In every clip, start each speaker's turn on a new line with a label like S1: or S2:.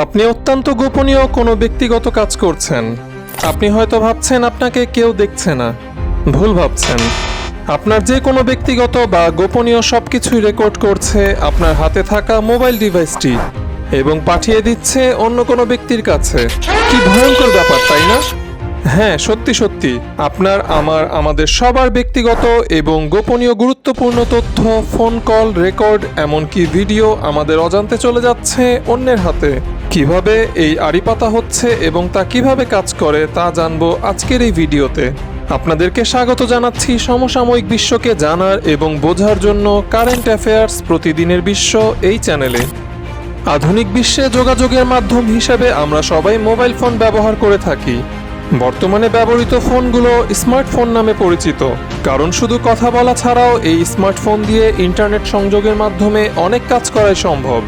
S1: আপনি অত্যন্ত গোপনীয় কোনো ব্যক্তিগত কাজ করছেন। আপনি হয়তো ভাবছেন আপনাকে কেউ দেখছে না। ভুল ভাবছেন। আপনার যে কোনো ব্যক্তিগত বা গোপনীয় সব কিছুই রেকর্ড করছে আপনার হাতে থাকা মোবাইল ডিভাইসটি এবং পাঠিয়ে দিচ্ছে অন্য কোনো ব্যক্তির কাছে। কি ভয়ঙ্কর ব্যাপার, তাই না? হ্যাঁ সত্যি সত্যি। আপনার, আমার, আমাদের সবার ব্যক্তিগত এবং গোপনীয় গুরুত্বপূর্ণ তথ্য, ফোন কল, রেকর্ড, এমনকি ভিডিও আমাদের অজান্তে চলে যাচ্ছে অন্যের হাতে। কীভাবে এই আড়িপাতা হচ্ছে এবং তা কীভাবে কাজ করে তা জানব আজকের এই ভিডিওতে। আপনাদেরকে স্বাগত জানাচ্ছি সমসাময়িক বিশ্বকে জানার এবং বোঝার জন্য কারেন্ট অ্যাফেয়ার্স প্রতিদিনের বিশ্ব এই চ্যানেলে। আধুনিক বিশ্বে যোগাযোগের মাধ্যম হিসেবে আমরা সবাই মোবাইল ফোন ব্যবহার করে থাকি। বর্তমানে ব্যবহৃত ফোনগুলো স্মার্টফোন নামে পরিচিত। কারণ শুধু কথা বলা ছাড়াও এই স্মার্টফোন দিয়ে ইন্টারনেট সংযোগের মাধ্যমে অনেক কাজ করাই সম্ভব।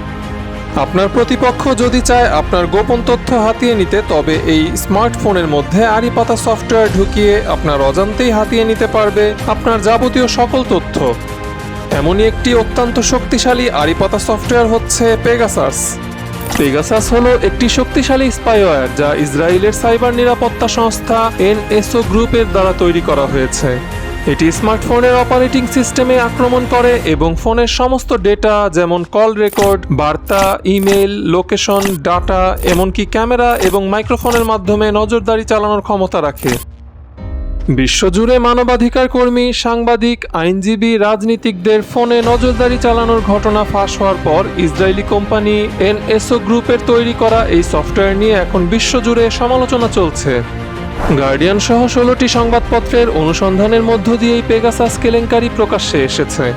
S1: আপনার প্রতিপক্ষ যদি চায় আপনার গোপন তথ্য হাতিয়ে নিতে, তবে এই স্মার্টফোনের মধ্যে আড়িপাতা সফটওয়্যার ঢুকিয়ে আপনার অজান্তেই হাতিয়ে নিতে পারবে আপনার যাবতীয় সকল তথ্য। এমনই একটি অত্যন্ত শক্তিশালী আড়িপাতা সফটওয়্যার হচ্ছে পেগাসাস। পেগাসাস হল একটি শক্তিশালী স্পাইওয়্যার যা ইসরায়েলের সাইবার নিরাপত্তা সংস্থা এনএসও গ্রুপের দ্বারা তৈরি করা হয়েছে। এটি স্মার্টফোনের অপারেটিং সিস্টেমে আক্রমণ করে এবং ফোনের সমস্ত ডেটা যেমন কল রেকর্ড, বার্তা ইমেল লোকেশন, ডাটা, এমনকি ক্যামেরা এবং মাইক্রোফোনের মাধ্যমে নজরদারি চালানোর ক্ষমতা রাখে। বিশ্বজুড়ে মানবাধিকার কর্মী, সাংবাদিক, আইনজীবী, রাজনীতিকদের ফোনে নজরদারি চালানোর ঘটনা ফাঁস হওয়ার পর ইসরায়েলি কোম্পানি এনএসও গ্রুপের তৈরি করা এই সফটওয়্যার নিয়ে এখন বিশ্বজুড়ে সমালোচনা চলছে। গার্ডিয়ান সহ ষোলোটি সংবাদপত্রের অনুসন্ধানের মধ্য দিয়েই পেগাসাস কেলেঙ্কারি প্রকাশ্যে এসেছে।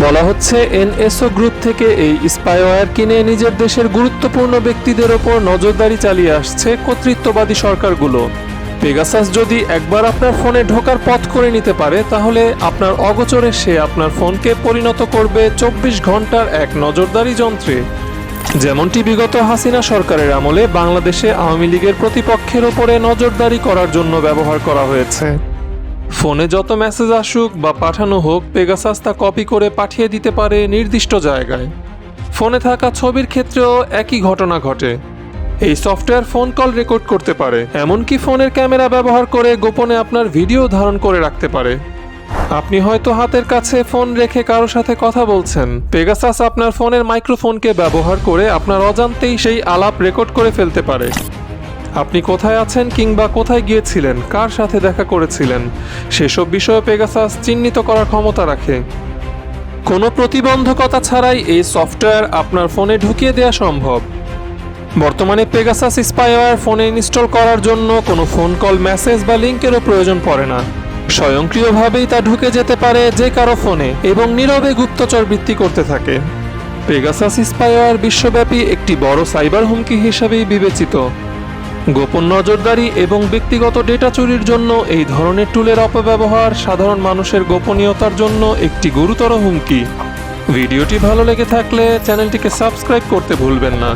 S1: বলা হচ্ছে, এনএসও গ্রুপ থেকে এই স্পাইওয়্যার কিনে নিজের দেশের গুরুত্বপূর্ণ ব্যক্তিদের ওপর নজরদারি চালিয়ে আসছে কর্তৃত্ববাদী সরকারগুলো। পেগাসাস যদি একবার আপনার ফোনে ঢোকার পথ করে নিতে পারে, তাহলে আপনার অগোচরে সে আপনার ফোনকে পরিণত করবে চব্বিশ ঘণ্টার এক নজরদারি যন্ত্রে। যেমনটি বিগত হাসিনা সরকারের আমলে বাংলাদেশে আওয়ামী লীগের প্রতিপক্ষের ওপরে নজরদারি করার জন্য ব্যবহার করা হয়েছে। ফোনে যত মেসেজ আসুক বা পাঠানো হোক পেগাসাস তা কপি করে পাঠিয়ে দিতে পারে নির্দিষ্ট জায়গায়। ফোনে থাকা ছবির ক্ষেত্রেও একই ঘটনা ঘটে। এই সফটওয়্যার ফোন কল রেকর্ড করতে পারে। এমনকি ফোনের ক্যামেরা ব্যবহার করে গোপনে আপনার ভিডিও ধারণ করে রাখতে পারে। আপনি হয়তো হাতের কাছে ফোন রেখে কারও সাথে কথা বলছেন। পেগাসাস আপনার ফোনের মাইক্রোফোনকে ব্যবহার করে আপনার অজান্তেই সেই আলাপ রেকর্ড করে ফেলতে পারে। আপনি কোথায় আছেন কিংবা কোথায় গিয়েছিলেন, কার সাথে দেখা করেছিলেন, সেসব বিষয়ে পেগাসাস চিহ্নিত করার ক্ষমতা রাখে। কোনো প্রতিবন্ধকতা ছাড়াই এই সফটওয়্যার আপনার ফোনে ঢুকিয়ে দেওয়া সম্ভব। বর্তমানে পেগাসাস স্পাইওয়ার ফোনে ইনস্টল করার জন্য কোনো ফোন কল, মেসেজ বা লিঙ্কেরও প্রয়োজন পড়ে না। স্বয়ংক্রিয়ভাবেই তা ঢুকে যেতে পারে যে কারও ফোনে এবং নীরবে গুপ্তচর বৃত্তি করতে থাকে। পেগাসাস স্পাইওয়্যার বিশ্বব্যাপী একটি বড় সাইবার হুমকি হিসেবেই বিবেচিত। গোপন নজরদারি এবং ব্যক্তিগত ডেটা চুরির জন্য এই ধরনের টুলের অপব্যবহার সাধারণ মানুষের গোপনীয়তার জন্য একটি গুরুতর হুমকি। ভিডিওটি ভালো লেগে থাকলে চ্যানেলটিকে সাবস্ক্রাইব করতে ভুলবেন না।